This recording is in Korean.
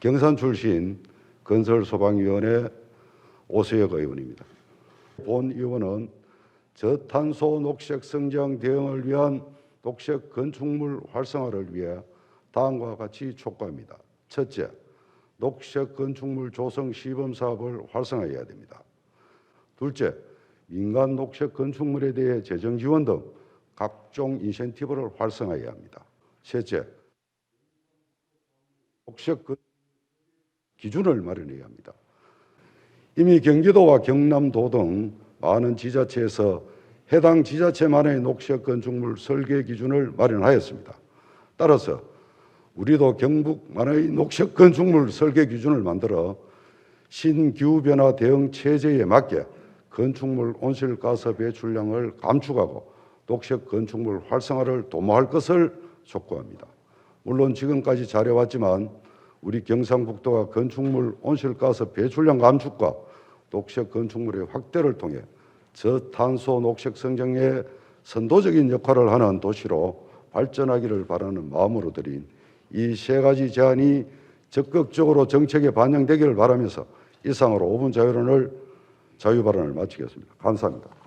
경산 출신 건설소방위원회 오수혁 의원입니다. 본 의원은 저탄소 녹색 성장 대응을 위한 녹색 건축물 활성화를 위해 다음과 같이 촉구합니다. 첫째, 녹색 건축물 조성 시범 사업을 활성화해야 됩니다. 둘째, 민간 녹색 건축물에 대해 재정 지원 등 각종 인센티브를 활성화해야 합니다. 셋째, 녹색 건- 기준을 마련해야 합니다. 이미 경기도와 경남도 등 많은 지자체에서 해당 지자체만의 녹색 건축물 설계 기준을 마련하였습니다. 따라서 우리도 경북만의 녹색 건축물 설계 기준을 만들어 신기후 변화 대응 체제에 맞게 건축물 온실가스 배출량을 감축하고 녹색 건축물 활성화를 도모할 것을 촉구합니다. 물론 지금까지 잘해왔지만 우리 경상북도가 건축물 온실가스 배출량 감축과 녹색 건축물의 확대를 통해 저탄소 녹색 성장에 선도적인 역할을 하는 도시로 발전하기를 바라는 마음으로 드린 이 세 가지 제안이 적극적으로 정책에 반영되기를 바라면서 이상으로 5분 자유론을 자유발언을 마치겠습니다. 감사합니다.